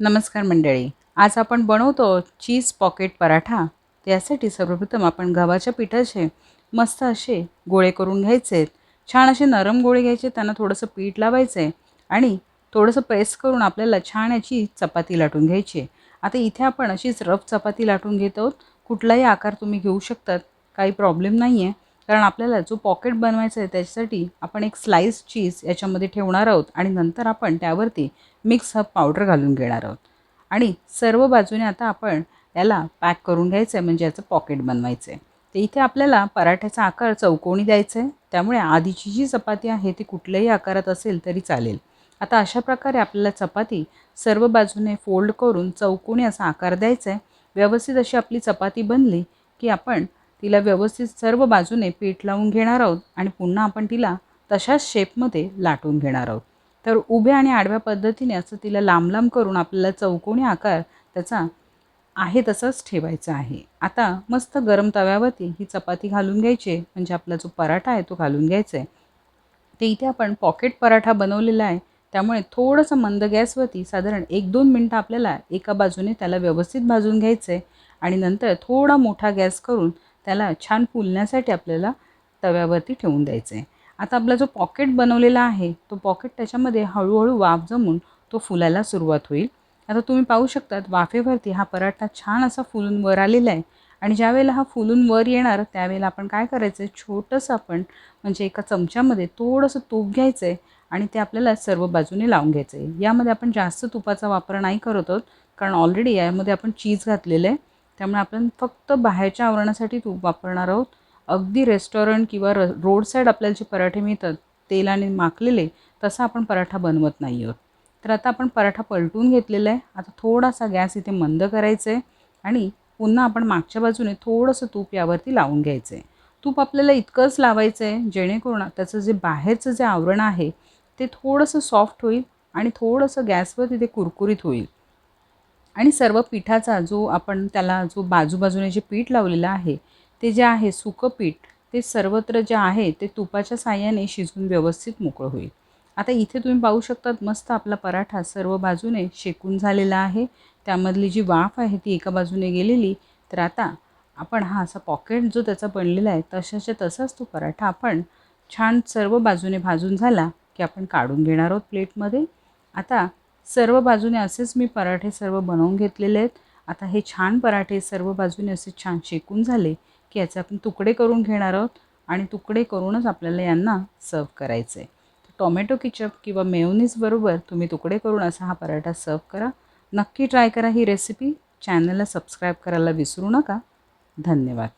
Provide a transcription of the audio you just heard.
नमस्कार मंडळी. आज आपण बनवतो चीज पॉकेट पराठा. त्यासाठी सर्वप्रथम आपण गव्हाच्या पिठाचे मस्त असे गोळे करून घ्यायचे. छान असे नरम गोळे घ्यायचे त्यांना थोडंसं पीठ लावायचं आहे आणि थोडंसं प्रेस करून आपल्याला छान याची चपाती लाटून घ्यायची. आहे आता इथे आपण अशीच रफ चपाती लाटून घेत आहोत. कुठलाही आकार तुम्ही घेऊ शकतात. काही प्रॉब्लेम नाही आहे कारण आपल्याला जो पॉकेट बनवायचा आहे त्याच्यासाठी आपण एक स्लाईस चीज याच्यामध्ये ठेवणार आहोत आणि नंतर आपण त्यावरती मिक्स हब पावडर घालून घेणार आहोत. आणि सर्व बाजूने आता आपण याला पॅक करून घ्यायचं आहे म्हणजे याचं पॉकेट बनवायचं आहे तर इथे आपल्याला पराठ्याचा आकार चौकोनी द्यायचा आहे. त्यामुळे आधीची जी चपाती आहे ती कुठल्याही आकारात असेल तरी चालेल. आता अशा प्रकारे आपल्याला चपाती सर्व बाजूने फोल्ड करून चौकोनी असा आकार द्यायचा आहे. व्यवस्थित अशी आपली चपाती बनली की आपण तिला व्यवस्थित सर्व बाजूने पीठ लावून घेणार आहोत आणि पुन्हा आपण तिला तशाच शेपमध्ये लाटून घेणार आहोत. तर उभ्या आणि आडव्या पद्धतीने असं तिला लांब लांब करून आपल्याला चौकोनी आकार त्याचा आहे तसाच ठेवायचा आहे. आता मस्त गरम तव्यावरती ही चपाती घालून घ्यायची आहे. म्हणजे आपला जो पराठा आहे तो घालून घ्यायचा आहे. ते इथे आपण पॉकेट पराठा बनवलेला आहे. त्यामुळे थोडंसं मंद गॅसवरती साधारण एक दोन मिनटं आपल्याला एका बाजूने त्याला व्यवस्थित भाजून घ्यायचं आहे. आणि नंतर थोडा मोठा गॅस करून त्याला छान फुलण्यासाठी आपल्याला तव्यावरती ठेवून द्यायचं आहे. आता आपला जो पॉकेट बनवलेला आहे तो पॉकेट त्याच्यामध्ये हळूहळू वाफ जमून तो फुलायला सुरुवात होईल. आता तुम्ही पाहू शकतात वाफेवरती हा पराठा छान असा फुलून वर आलेला आहे. आणि ज्यावेळेला हा फुलून वर येणार त्यावेळेला आपण काय करायचं आहे छोटंसं आपण म्हणजे एका चमच्यामध्ये थोडंसं तूप घ्यायचं आहे आणि ते आपल्याला सर्व बाजूने लावून घ्यायचं आहे यामध्ये आपण जास्त तुपाचा वापर नाही करत आहोत कारण ऑलरेडी यामध्ये आपण चीज घातलेलं आहे. त्यामुळे आपण फक्त बाहेरच्या आवरणासाठी तूप वापरणार आहोत. अगदी रेस्टॉरंट किंवा र रोड साईड आपल्याला जे पराठे मिळतात तेलाने माखलेले तसा आपण पराठा बनवत नाही आहोत. तर आता आपण पराठा पलटून घेतलेला आहे. आता थोडासा गॅस इथे मंद करायचा आहे आणि पुन्हा आपण मागच्या बाजूने थोडंसं तूप यावरती लावून घ्यायचं आहे. तूप आपल्याला इतकंच लावायचं आहे जेणेकरून त्याचं जे बाहेरचं जे आवरण आहे ते थोडंसं सॉफ्ट होईल आणि थोडंसं गॅसवर तिथे कुरकुरीत होईल. आणि सर्व पिठाचा जो आपण त्याला जो बाजूबाजूने जे पीठ लावलेलं आहे ते जे आहे सुकं पीठ ते सर्वत्र जे आहे ते तुपाच्या साह्याने शिजून व्यवस्थित मोकळं होईल. आता इथे तुम्ही पाहू शकतात मस्त आपला पराठा सर्व बाजूने शेकून झालेला आहे. त्यामधली जी वाफ आहे ती एका बाजूने गेलेली. तर आता आपण हा असा पॉकेट जो त्याचा बनलेला आहे तशाच्या तसाच तो पराठा आपण छान सर्व बाजूने भाजून झाला की आपण काढून घेणार आहोत प्लेटमध्ये. आता सर्व बाजूने असेच मी पराठे सर्व बनवून घेतलेले आहेत. आता हे छान पराठे सर्व बाजूने असे छान शेकून झाले की याचे आपण तुकडे करून घेणार आहोत आणि तुकडे करूनच आपल्याला यांना सर्व करायचं आहे टोमॅटो किचप किंवा मेयोनीजबरोबर तुम्ही तुकडे करून असा हा पराठा सर्व करा. नक्की ट्राय करा ही रेसिपी. चॅनलला सबस्क्राईब करायला विसरू नका. धन्यवाद.